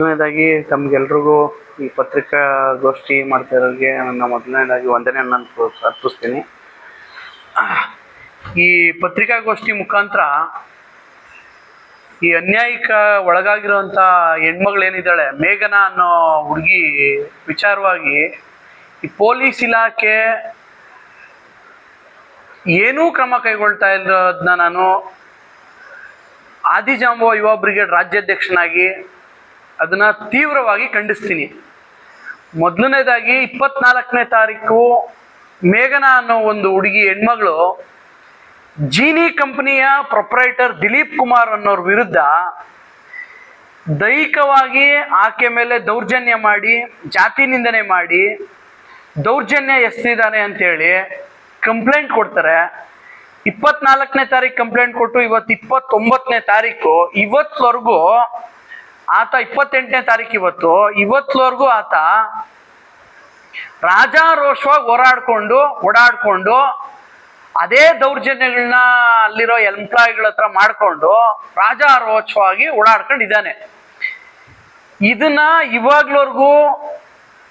ಮೊದಲನೇದಾಗಿ ತಮ್ಗೆಲ್ರಿಗೂ ಈ ಪತ್ರಿಕಾಗೋಷ್ಠಿ ಮಾಡ್ತಿರೋರಿಗೆ ನನ್ನ ಮೊದಲನೇದಾಗಿ ವಂದನೆ ನಾನು ಅರ್ಪಿಸ್ತೀನಿ. ಈ ಪತ್ರಿಕಾಗೋಷ್ಠಿ ಮುಖಾಂತರ ಈ ಅನ್ಯಾಯಿಕ ಒಳಗಾಗಿರುವಂಥ ಹೆಣ್ಮಗಳೇನಿದ್ದಾಳೆ, ಮೇಘನ ಅನ್ನೋ ಹುಡುಗಿ ವಿಚಾರವಾಗಿ ಈ ಪೊಲೀಸ್ ಇಲಾಖೆ ಏನೂ ಕ್ರಮ ಕೈಗೊಳ್ತಾ ಇರೋದನ್ನ ನಾನು ಆದಿಜಾಂಬವ ಯುವ ಬ್ರಿಗೇಡ್ ರಾಜ್ಯಾಧ್ಯಕ್ಷನಾಗಿ ಅದನ್ನ ತೀವ್ರವಾಗಿ ಖಂಡಿಸ್ತೀನಿ. ಮೊದಲನೇದಾಗಿ ಇಪ್ಪತ್ನಾಲ್ಕನೇ ತಾರೀಕು ಮೇಘನ ಅನ್ನೋ ಒಂದು ಹುಡುಗಿ ಹೆಣ್ಮಗಳು ಜೀನಿ ಕಂಪನಿಯ ಪ್ರೊಪ್ರೈಟರ್ ದಿಲೀಪ್ ಕುಮಾರ್ ಅನ್ನೋರ ವಿರುದ್ಧ ದೈಹಿಕವಾಗಿ ಆಕೆ ಮೇಲೆ ದೌರ್ಜನ್ಯ ಮಾಡಿ, ಜಾತಿ ನಿಂದನೆ ಮಾಡಿ, ದೌರ್ಜನ್ಯ ಎಸ್ತಿದ್ದಾನೆ ಅಂತೇಳಿ ಕಂಪ್ಲೇಂಟ್ ಕೊಡ್ತಾರೆ. ಇಪ್ಪತ್ನಾಲ್ಕನೇ ತಾರೀಕು ಕಂಪ್ಲೇಂಟ್ ಕೊಟ್ಟು ಇವತ್ತು ಇಪ್ಪತ್ತೊಂಬತ್ತನೇ ತಾರೀಕು ಇವತ್ವರೆಗೂ ಆತ ಇಪ್ಪತ್ತೆಂಟನೇ ತಾರೀಕು ಇವತ್ತು ಇವತ್ವರೆಗೂ ಆತ ರಾಜಾರೋಷವಾಗಿ ಹೋರಾಡ್ಕೊಂಡು, ಓಡಾಡ್ಕೊಂಡು, ಅದೇ ದೌರ್ಜನ್ಯಗಳನ್ನ ಅಲ್ಲಿರೋ ಎಂಪ್ಲಾಯಿಗಳ ಹತ್ರ ಮಾಡಿಕೊಂಡು ರಾಜಾರೋಷವಾಗಿ ಓಡಾಡ್ಕೊಂಡಿದ್ದಾನೆ. ಇದನ್ನ ಇವಾಗ್ಲವರೆಗೂ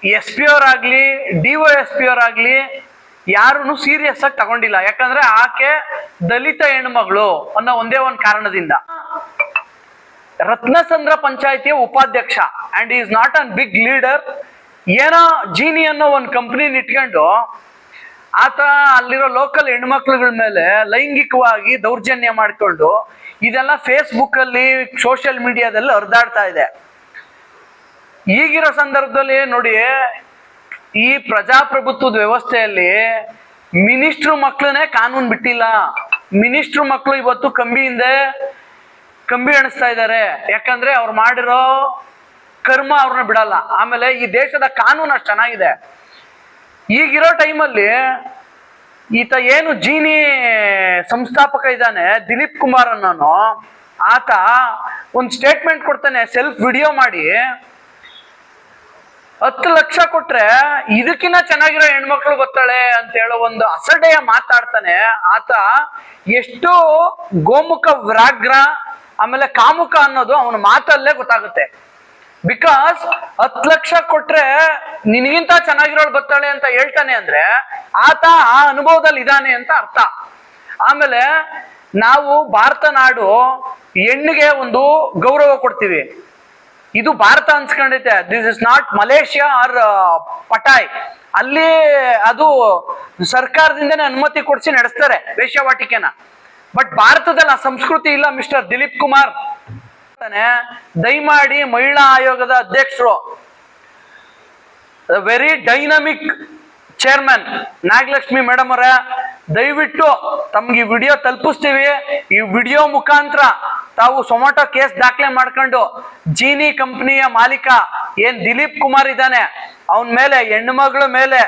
ಎಸ್ ಪಿ ಅವರಾಗ್ಲಿ ಡಿ ಒ ಎಸ್ ಪಿ ಅವರಾಗ್ಲಿ ಯಾರೂ ಸೀರಿಯಸ್ ಆಗಿ ತಗೊಂಡಿಲ್ಲ. ಯಾಕಂದ್ರೆ ಆಕೆ ದಲಿತ ಹೆಣ್ಮಗಳು ಅನ್ನೋ ಒಂದೇ ಒಂದು ಕಾರಣದಿಂದ. ರತ್ನಸಂದ್ರ ಪಂಚಾಯತಿಯ ಉಪಾಧ್ಯಕ್ಷ and is not an big leader ಏನೋ ಜೀನಿ ಅನ್ನೋ ಒಂದು ಕಂಪ್ನಿನ ಇಟ್ಕೊಂಡು ಆತ ಅಲ್ಲಿರೋ ಲೋಕಲ್ ಹೆಣ್ಮಕ್ಳುಗಳ ಮೇಲೆ ಲೈಂಗಿಕವಾಗಿ ದೌರ್ಜನ್ಯ ಮಾಡಿಕೊಂಡು ಇದೆಲ್ಲ ಫೇಸ್ಬುಕ್ ಅಲ್ಲಿ ಸೋಷಿಯಲ್ ಮೀಡಿಯಾದಲ್ಲಿ ಹರಿದಾಡ್ತಾ ಇದೆ. ಈಗಿರೋ ಸಂದರ್ಭದಲ್ಲಿ ನೋಡಿ, ಈ ಪ್ರಜಾಪ್ರಭುತ್ವದ ವ್ಯವಸ್ಥೆಯಲ್ಲಿ ಮಿನಿಸ್ಟ್ರು ಮಕ್ಕಳನ್ನೇ ಕಾನೂನು ಬಿಟ್ಟಿಲ್ಲ. ಮಿನಿಸ್ಟ್ರು ಮಕ್ಕಳು ಇವತ್ತು ಕಂಬಿಯಿಂದ ಕಂಬಿ ಎಣಿಸ್ತಾ ಇದ್ದಾರೆ. ಯಾಕಂದ್ರೆ ಅವ್ರು ಮಾಡಿರೋ ಕರ್ಮ ಅವ್ರನ್ನ ಬಿಡಲ್ಲ. ಆಮೇಲೆ ಈ ದೇಶದ ಕಾನೂನು ಅಷ್ಟು ಚೆನ್ನಾಗಿದೆ. ಈಗಿರೋ ಟೈಮಲ್ಲಿ ಈತ ಏನು ಜೀನಿ ಸಂಸ್ಥಾಪಕ ಇದ್ದಾನೆ, ದಿಲೀಪ್ ಕುಮಾರ್ ಅನ್ನೋನು, ಆತ ಒಂದು ಸ್ಟೇಟ್ಮೆಂಟ್ ಕೊಡ್ತಾನೆ ಸೆಲ್ಫ್ ವಿಡಿಯೋ ಮಾಡಿ. ಹತ್ತು ಲಕ್ಷ ಕೊಟ್ರೆ ಇದಕ್ಕಿನ್ನ ಚೆನ್ನಾಗಿರೋ ಹೆಣ್ಮಕ್ಳು ಗೊತ್ತಾಳೆ ಅಂತ ಹೇಳೋ ಒಂದು ಅಸಡೆಯ ಮಾತಾಡ್ತಾನೆ. ಆತ ಎಷ್ಟು ಗೋಮುಖ ವ್ರಾಗ್ರ ಆಮೇಲೆ ಕಾಮುಕ ಅನ್ನೋದು ಅವನ ಮಾತಲ್ಲೇ ಗೊತ್ತಾಗುತ್ತೆ. ಬಿಕಾಸ್ ಹತ್ ಲಕ್ಷ ಕೊಟ್ರೆ ನಿನಗಿಂತ ಚೆನ್ನಾಗಿರೋಳು ಬರ್ತಾಳೆ ಅಂತ ಹೇಳ್ತಾನೆ ಅಂದ್ರೆ ಆತ ಆ ಅನುಭವದಲ್ಲಿ ಇದ್ದಾನೆ ಅಂತ ಅರ್ಥ. ಆಮೇಲೆ ನಾವು ಭಾರತ ನಾಡು ಹೆಣ್ಣಿಗೆ ಒಂದು ಗೌರವ ಕೊಡ್ತೀವಿ. ಇದು Bharat ಅನ್ಸ್ಕೊಂಡೈತೆ. This is not Malaysia or Pattaya ಅಲ್ಲಿ ಅದು ಸರ್ಕಾರದಿಂದನೇ ಅನುಮತಿ ಕೊಡಿಸಿ ನಡೆಸ್ತಾರೆ ವೇಶ್ಯಾವಾಟಿಕೆನ. ಬಟ್ ಭಾರತದಲ್ಲಿ ಆ ಸಂಸ್ಕೃತಿ ಇಲ್ಲ ಮಿಸ್ಟರ್ ದಿಲೀಪ್ ಕುಮಾರ್. ದಯಮಾಡಿ ಮಹಿಳಾ ಆಯೋಗದ ಅಧ್ಯಕ್ಷರು very dynamic chairman Nagalakshmi madam ಅವರ, ದಯವಿಟ್ಟು ತಮ್ಗೆ ಈ ವಿಡಿಯೋ ತಲುಪಿಸ್ತೀವಿ. ಈ ವಿಡಿಯೋ ಮುಖಾಂತರ ತಾವು ಸೊಮಾಟೊ ಕೇಸ್ ದಾಖಲೆ ಮಾಡ್ಕೊಂಡು ಜೀನಿ ಕಂಪ್ನಿಯ ಮಾಲೀಕ ಏನ್ ದಿಲೀಪ್ ಕುಮಾರ್ ಇದ್ದಾನೆ, ಅವನ ಮೇಲೆ ಹೆಣ್ಮಗಳ ಮೇಲೆ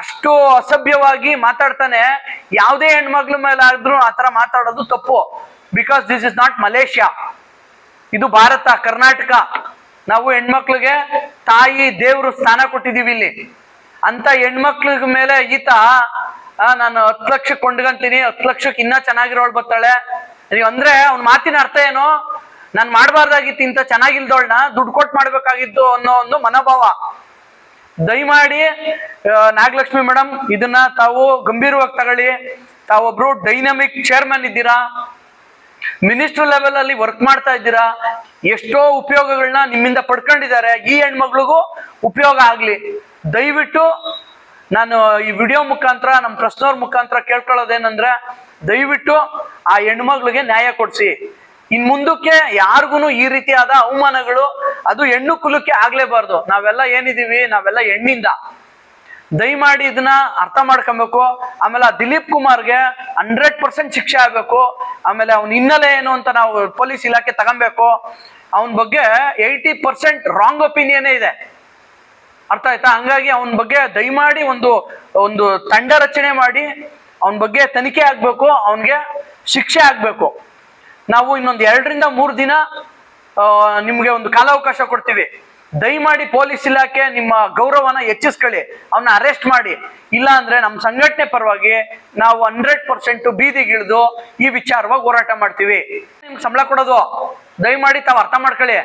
ಅಷ್ಟು ಅಸಭ್ಯವಾಗಿ ಮಾತಾಡ್ತಾನೆ. ಯಾವುದೇ ಹೆಣ್ಮಗ್ಳ ಮೇಲೆ ಆದ್ರೂ ಆತರ ಮಾತಾಡೋದು ತಪ್ಪು. Because this is not Malaysia ಇದು ಭಾರತ, ಕರ್ನಾಟಕ. ನಾವು ಹೆಣ್ಮಕ್ಳಿಗೆ ತಾಯಿ, ದೇವ್ರು ಸ್ಥಾನ ಕೊಟ್ಟಿದೀವಿ ಇಲ್ಲಿ. ಅಂತ ಹೆಣ್ಮಕ್ಳ ಮೇಲೆ ಈತ ನಾನು ಹತ್ತು ಲಕ್ಷ ಕೊಂಡ್ಕೊಂತೀನಿ, ಹತ್ತು ಲಕ್ಷಕ್ಕೆ ಇನ್ನ ಚೆನ್ನಾಗಿರೋಳು ಬರ್ತಾಳೆ. ಅಂದ್ರೆ ಅವ್ನ ಮಾತಿನ ಅರ್ಥ ಏನು? ನಾನು ಮಾಡಬಾರ್ದಾಗಿತ್ತು, ಇಂಥ ಚೆನ್ನಾಗಿಲ್ದೋಳ್ನ, ದುಡ್ಡು ಕೊಟ್ಟು ಮಾಡ್ಬೇಕಾಗಿತ್ತು ಅನ್ನೋ ಒಂದು ಮನೋಭಾವ. ದಯಮಾಡಿ ನಾಗಲಕ್ಷ್ಮಿ ಮೇಡಮ್ ಇದನ್ನ ತಾವು ಗಂಭೀರವಾಗಿ ತಗೊಳ್ಳಿ. ತಾವೊಬ್ರು ಡೈನಮಿಕ್ ಚೇರ್ಮನ್ ಇದ್ದೀರಾ? ಮಿನಿಸ್ಟರ್ ಲೆವೆಲ್ ಅಲ್ಲಿ ವರ್ಕ್ ಮಾಡ್ತಾ ಇದ್ದೀರಾ? ಎಷ್ಟೋ ಉಪಯೋಗಗಳನ್ನ ನಿಮ್ಮಿಂದ ಪಡ್ಕೊಂಡಿದ್ದಾರೆ. ಈ ಹೆಣ್ಮಕ್ಳಿಗೂ ಉಪಯೋಗ ಆಗ್ಲಿ. ದಯವಿಟ್ಟು ನಾನು ಈ ವಿಡಿಯೋ ಮುಖಾಂತರ ನಮ್ಮ ಪ್ರಶ್ನವ್ರ ಮುಖಾಂತರ ಕೇಳ್ಕೊಳ್ಳೋದೇನಂದ್ರೆ, ದಯವಿಟ್ಟು ಆ ಹೆಣ್ಮಕ್ಳಿಗೆ ನ್ಯಾಯ ಕೊಡ್ಸಿ. ಇನ್ ಮುಂದಕ್ಕೆ ಯಾರಿಗೂ ಈ ರೀತಿಯಾದ ಅವಮಾನಗಳು ಅದು ಹೆಣ್ಣು ಕುಲಕ್ಕೆ ಆಗ್ಲೇಬಾರ್ದು. ನಾವೆಲ್ಲ ಏನಿದೀವಿ? ನಾವೆಲ್ಲ ಹೆಣ್ಣಿಂದ. ದಯಮಾಡಿ ಇದನ್ನ ಅರ್ಥ ಮಾಡ್ಕೊಬೇಕು. ಆಮೇಲೆ ಆ ದಿಲೀಪ್ ಕುಮಾರ್ಗೆ ಹಂಡ್ರೆಡ್ ಪರ್ಸೆಂಟ್ ಶಿಕ್ಷೆ ಆಗ್ಬೇಕು. ಆಮೇಲೆ ಅವ್ನ ಹಿನ್ನೆಲೆ ಏನು ಅಂತ ನಾವು ಪೊಲೀಸ್ ಇಲಾಖೆ ತಗೊಬೇಕು. ಅವನ ಬಗ್ಗೆ ಏಯ್ಟಿ ಪರ್ಸೆಂಟ್ ರಾಂಗ್ ಒಪಿನಿಯನ್ ಇದೆ. ಅರ್ಥ ಆಯ್ತಾ? ಹಂಗಾಗಿ ಅವನ ಬಗ್ಗೆ ದಯಮಾಡಿ ಒಂದು ಒಂದು ತಂಡ ರಚನೆ ಮಾಡಿ, ಅವನ ಬಗ್ಗೆ ತನಿಖೆ ಆಗ್ಬೇಕು, ಅವನಿಗೆ ಶಿಕ್ಷೆ ಆಗ್ಬೇಕು. ನಾವು ಇನ್ನೊಂದು ಎರಡರಿಂದ ಮೂರು ದಿನ ನಿಮ್ಗೆ ಒಂದು ಕಾಲಾವಕಾಶ ಕೊಡ್ತೀವಿ. ದಯಮಾಡಿ ಪೊಲೀಸ್ ಇಲಾಖೆ ನಿಮ್ಮ ಗೌರವನ ಹೆಚ್ಚಿಸ್ಕೊಳ್ಳಿ. ಅವನ್ನ ಅರೆಸ್ಟ್ ಮಾಡಿ. ಇಲ್ಲ ಅಂದ್ರೆ ನಮ್ಮ ಸಂಘಟನೆ ಪರವಾಗಿ ನಾವು ಹಂಡ್ರೆಡ್ ಪರ್ಸೆಂಟ್ ಬೀದಿಗಿಳಿದು ಈ ವಿಚಾರವಾಗಿ ಹೋರಾಟ ಮಾಡ್ತೀವಿ. ನಿಮ್ಗೆ ಸಂಬಳ ಕೊಡೋದು. ದಯಮಾಡಿ ತಾವು ಅರ್ಥ ಮಾಡ್ಕೊಳ್ಳಿ.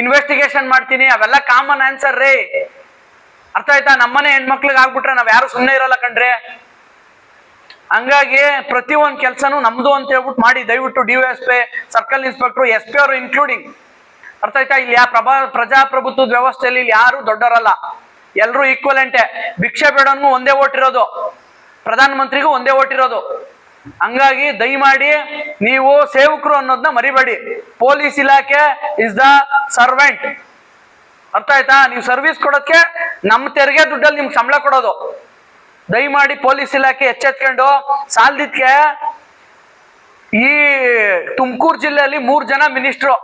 ಇನ್ವೆಸ್ಟಿಗೇಷನ್ ಮಾಡ್ತೀನಿ. ಅವೆಲ್ಲ ಕಾಮನ್ ಆನ್ಸರ್ ರೀ. ಅರ್ಥ ಆಯ್ತಾ? ನಮ್ಮನೆ ಹೆಣ್ಮಕ್ಳಿಗೆ ಆಗ್ಬಿಟ್ರೆ ನಾವ್ ಯಾರು ಸುಮ್ಮನೆ ಇರಲ್ಲ ಕಣ್ರಿ. ಹಂಗಾಗಿ ಪ್ರತಿ ಒಂದು ಕೆಲ್ಸನೂ ನಮ್ದು ಅಂತ ಹೇಳ್ಬಿಟ್ಟು ಮಾಡಿ ದಯವಿಟ್ಟು D S P circle inspector S P ಅವರು ಇನ್ಕ್ಲೂಡಿಂಗ್ ಅರ್ಥ ಆಯ್ತಾ? ಇಲ್ಲಿ ಯಾ ಪ್ರಭಾ, ಪ್ರಜಾಪ್ರಭುತ್ವದ ವ್ಯವಸ್ಥೆಯಲ್ಲಿ ಇಲ್ಲಿ ಯಾರು ದೊಡ್ಡರಲ್ಲ ಎಲ್ಲರೂ ಈಕ್ವಲೆಂಟೆ ಭಿಕ್ಷೆ ಬೇಡನ್ನು ಒಂದೇ ಓಟ್ ಇರೋದು. ಪ್ರಧಾನ ಮಂತ್ರಿಗೂ ಒಂದೇ ಓಟ್ ಇರೋದು. ಹಂಗಾಗಿ ದಯಮಾಡಿ ನೀವು ಸೇವಕರು ಅನ್ನೋದನ್ನ ಮರಿಬೇಡಿ. ಪೊಲೀಸ್ ಇಲಾಖೆ ಇಸ್ ದ ಸರ್ವೆಂಟ್ ಅರ್ಥ ಆಯ್ತಾ? ನೀವು ಸರ್ವಿಸ್ ಕೊಡೋಕೆ ನಮ್ಮ ತೆರಿಗೆ ದುಡ್ಡಲ್ಲಿ ನಿಮ್ಗೆ ಸಂಬಳ ಕೊಡೋದು. ದಯಮಾಡಿ ಪೊಲೀಸ್ ಇಲಾಖೆ ಎಚ್ಚೆತ್ಕೊಂಡು ಸಾಲ್ದಿದ್ಕೆ ಈ ತುಮಕೂರು ಜಿಲ್ಲೆಯಲ್ಲಿ ಮೂರ್ ಜನ ಮಿನಿಸ್ಟ್ರು.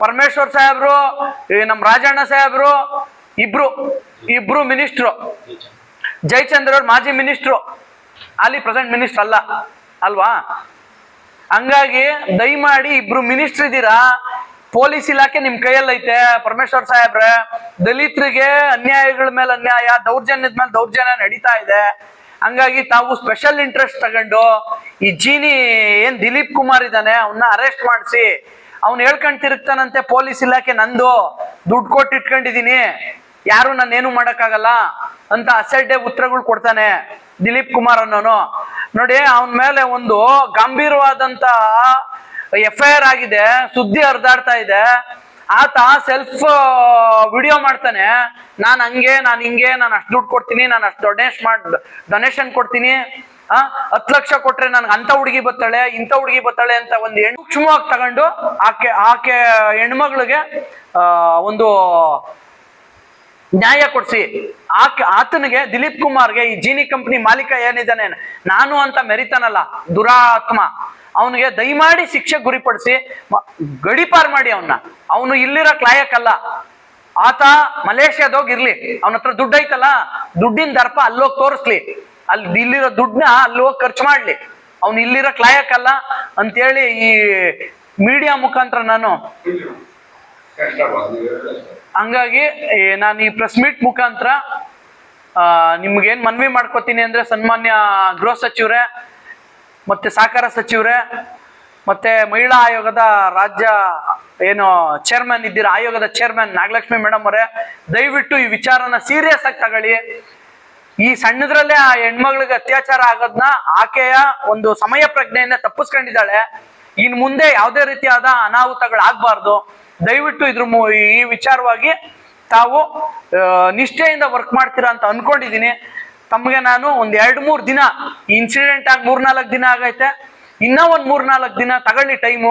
ಪರಮೇಶ್ವರ್ ಸಾಹೇಬ್ರು ನಮ್ಮ ರಾಜಣ್ಣ ಸಾಹೇಬ್ರು, ಇಬ್ರು ಇಬ್ರು ಮಿನಿಸ್ಟ್ರು. ಜಯಚಂದ್ರ ಅವ್ರು ಮಾಜಿ ಮಿನಿಸ್ಟ್ರು. ಅಲ್ಲಿ ಪ್ರೆಸೆಂಟ್ ಮಿನಿಸ್ಟರ್ ಅಲ್ಲ. ಅಲ್ವಾ? ಹಂಗಾಗಿ ದಯಮಾಡಿ ಇಬ್ರು ಮಿನಿಸ್ಟ್ರ್ ಇದ್ದೀರಾ? ಪೊಲೀಸ್ ಇಲಾಖೆ ನಿಮ್ ಕೈಯಲ್ಲೈತೆ. ಪರಮೇಶ್ವರ್ ಸಾಹೇಬ್ರೆ, ದಲಿತರಿಗೆ ಅನ್ಯಾಯಗಳ ಮೇಲೆ ಅನ್ಯಾಯ, ದೌರ್ಜನ್ಯದ ಮೇಲೆ ದೌರ್ಜನ್ಯ ನಡೀತಾ ಇದೆ. ಹಂಗಾಗಿ ತಾವು ಸ್ಪೆಷಲ್ ಇಂಟ್ರೆಸ್ಟ್ ತಗೊಂಡು ಈ ಜೀನಿ ಏನ್ ದಿಲೀಪ್ ಕುಮಾರ್ ಇದ್ದಾನೆ ಅವನ್ನ ಅರೆಸ್ಟ್ ಮಾಡಿಸಿ. ಅವ್ನು ಹೇಳ್ಕೊಂಡ್ ತಿರುಗ್ತಾನಂತೆ ಪೊಲೀಸ್ ಇಲಾಖೆ ನಂದು. ದುಡ್ಡು ಕೊಟ್ಟು ಇಟ್ಕೊಂಡಿದೀನಿ ಯಾರು ಏನು ಮಾಡಕ್ಕಾಗಲ್ಲ ಅಂತ ಅಸಡ್ಡೆ ಉತ್ತರಗಳು ಕೊಡ್ತಾನೆ ದಿಲೀಪ್ ಕುಮಾರ್ ಅನ್ನೋನು. ನೋಡಿ, ಅವನ ಮೇಲೆ ಒಂದು ಗಂಭೀರವಾದಂತ ಎಫ್ ಐ ಆರ್ ಆಗಿದೆ, ಸುದ್ದಿ ಹರಿದಾಡ್ತಾ ಇದೆ. ಆತ ಸೆಲ್ಫ್ ವಿಡಿಯೋ ಮಾಡ್ತಾನೆ. ನಾನ್ ಹಂಗೆ, ನಾನ್ ಹಿಂಗೆ, ನಾನು ಅಷ್ಟು ದುಡ್ಡು ಕೊಡ್ತೀನಿ, ನಾನು ಅಷ್ಟು ಡೊನೇಷನ್ ಮಾಡ್ ಡೊನೇಷನ್ ಕೊಡ್ತೀನಿ. ಆ, ಹತ್ತು ಲಕ್ಷ ಕೊಟ್ರೆ ನನ್ಗೆ ಅಂತ ಹುಡುಗಿ ಬತ್ತಾಳೆ ಇಂಥ ಹುಡುಗಿ ಬತ್ತಾಳೆ ಅಂತ ಒಂದು ಹೆಣ್ಣು ಸೂಕ್ಷ್ಮವಾಗಿ ತಗೊಂಡು ಆಕೆ ಆಕೆ ಹೆಣ್ಮಗಳಿಗೆ ಒಂದು ನ್ಯಾಯ ಕೊಡ್ಸಿ. ಆಕೆ, ಆತನಿಗೆ ದಿಲೀಪ್ ಕುಮಾರ್ಗೆ ಈ ಜೀನಿ ಕಂಪ್ನಿ ಮಾಲೀಕ ಏನಿದ್ದಾನೆ, ನಾನು ಅಂತ ಮೆರಿತಾನಲ್ಲ, ದುರಾತ್ಮ. ಅವನಿಗೆ ದಯಮಾಡಿ ಶಿಕ್ಷೆ ಗುರಿಪಡಿಸಿ ಗಡಿಪಾರ್ ಮಾಡಿ ಅವನ್ನ ಅವನು ಇಲ್ಲಿರೋ ಕ್ಲಾಯಕ್ಕಲ್ಲ ಆತ ಮಲೇಷ್ಯಾದ ಇರ್ಲಿ. ಅವನ ಹತ್ರ ದುಡ್ಡು ಐತಲ್ಲ ದುಡ್ಡಿನ ದರ್ಪ ಅಲ್ಲೋಗಿ ತೋರಿಸ್ಲಿ. ಅಲ್ಲಿ ಇಲ್ಲಿರೋ ದುಡ್ಡನ್ನ ಅಲ್ಲಿ ಹೋಗಿ ಖರ್ಚು ಮಾಡ್ಲಿ. ಅವ್ನು ಇಲ್ಲಿರೋ ಕ್ಲಾಯಕ್ಕಲ್ಲ ಅಂತೇಳಿ ಈ ಮೀಡಿಯಾ ಮುಖಾಂತರ ನಾನು ಹಂಗಾಗಿ ನಾನು ಈ ಪ್ರೆಸ್ ಮೀಟ್ ಮುಖಾಂತರ ನಿಮ್ಗೇನ್ ಮನವಿ ಮಾಡ್ಕೋತೀನಿ ಅಂದ್ರೆ ಸನ್ಮಾನ್ಯ ಗೃಹ ಸಚಿವರೇ ಮತ್ತೆ ಸಹಕಾರ ಸಚಿವರೇ, ಮತ್ತೆ ಮಹಿಳಾ ಆಯೋಗದ ರಾಜ್ಯ ಏನು ಚೇರ್ಮನ್ ಇದ್ದೀರಾ, ಆಯೋಗದ ಚೇರ್ಮನ್ ನಾಗಲಕ್ಷ್ಮಿ ಮೇಡಮ್ ಅವರೇ, ದಯವಿಟ್ಟು ಈ ವಿಚಾರನ ಸೀರಿಯಸ್ ಆಗಿ ತಗೊಳ್ಳಿ. ಈ ಸಣ್ಣದ್ರಲ್ಲೇ ಆ ಹೆಣ್ಮಗಳಿಗೆ ಅತ್ಯಾಚಾರ ಆಗೋದನ್ನ ಆಕೆಯ ಒಂದು ಸಮಯ ಪ್ರಜ್ಞೆಯಿಂದ ತಪ್ಪಿಸ್ಕೊಂಡಿದ್ದಾಳೆ. ಇನ್ ಮುಂದೆ ಯಾವುದೇ ರೀತಿಯಾದ ಅನಾಹುತಗಳಾಗಬಾರ್ದು ದಯವಿಟ್ಟು ಇದ್ರ ಈ ವಿಚಾರವಾಗಿ ತಾವು ನಿಷ್ಠೆಯಿಂದ ವರ್ಕ್ ಮಾಡ್ತೀರಾ ಅಂತ ಅನ್ಕೊಂಡಿದೀನಿ ತಮಗೆ ನಾನು ಒಂದ್ ಎರಡ್ ಮೂರ್ ದಿನ ಇನ್ಸಿಡೆಂಟ್ ಆಗಿ ಮೂರ್ನಾಲ್ಕು ದಿನ ಆಗೈತೆ. ಇನ್ನ ಒಂದ್ ಮೂರ್ನಾಲ್ಕು ದಿನ ತಗೊಳ್ಳಿ ಟೈಮು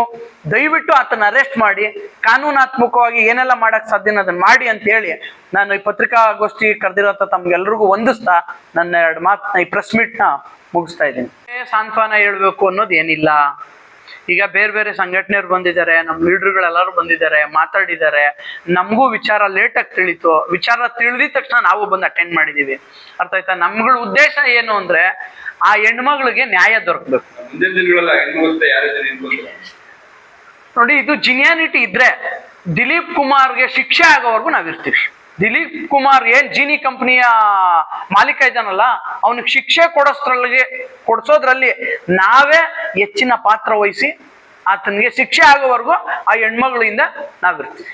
ದಯವಿಟ್ಟು ಆತನ ಅರೆಸ್ಟ್ ಮಾಡಿ, ಕಾನೂನಾತ್ಮಕವಾಗಿ ಏನೆಲ್ಲ ಮಾಡಕ್ ಸಾಧ್ಯನ ಅದನ್ನ ಮಾಡಿ ಅಂತ ಹೇಳಿ ನಾನು ಈ ಪತ್ರಿಕಾಗೋಷ್ಠಿ ಕರೆದಿರೋ ತಮ್ಗೆಲ್ರಿಗೂ ಹೊಂದಿಸ್ತಾ ನನ್ನ ಎರಡು ಮಾತನ್ನ ಈ ಪ್ರೆಸ್ ಮೀಟ್ನ ಮುಗಿಸ್ತಾ ಇದ್ದೀನಿ. ಸಾಂತ್ವನ ಹೇಳ್ಬೇಕು ಅನ್ನೋದು ಏನಿಲ್ಲ. ಈಗ ಬೇರೆ ಬೇರೆ ಸಂಘಟನೆಯವ್ರು ಬಂದಿದ್ದಾರೆ ನಮ್ಮ ಲೀಡರ್ಗಳೆಲ್ಲರೂ ಬಂದಿದ್ದಾರೆ ಮಾತಾಡಿದ್ದಾರೆ. ನಮಗೂ ವಿಚಾರ ಲೇಟ್ ಆಗಿ ತಿಳಿತು. ವಿಚಾರ ತಿಳಿದಿದ ತಕ್ಷಣ ನಾವು ಬಂದು ಅಟೆಂಡ್ ಮಾಡಿದೀವಿ. ಅರ್ಥ ಆಯ್ತಾ? ನಮ್ಗಳ ಉದ್ದೇಶ ಏನು ಅಂದ್ರೆ ಆ ಹೆಣ್ಮಗಳಿಗೆ ನ್ಯಾಯ ದೊರಕಬೇಕು. ನೋಡಿ ಇದು ಜಿನಿಯಾನಿಟಿ ಇದ್ರೆ ದಿಲೀಪ್ ಕುಮಾರ್ಗೆ ಶಿಕ್ಷೆ ಆಗೋವರೆಗೂ ನಾವಿರ್ತೀವಿ. ದಿಲೀಪ್ ಕುಮಾರ್ ಏನ್ ಜೀನಿ ಕಂಪನಿಯ ಮಾಲೀಕ ಇದ್ದಾನಲ್ಲ, ಅವನಿಗೆ ಶಿಕ್ಷೆ ಕೊಡಿಸೋದ್ರಲ್ಲಿ ಕೊಡಿಸೋದ್ರಲ್ಲಿ ನಾವೇ ಹೆಚ್ಚಿನ ಪಾತ್ರ ವಹಿಸಿ ಆತನಿಗೆ ಶಿಕ್ಷೆ ಆಗೋವರೆಗೂ ಆ ಹೆಣ್ಮಗಳಿಂದ ನಾವಿರ್ತೀವಿ.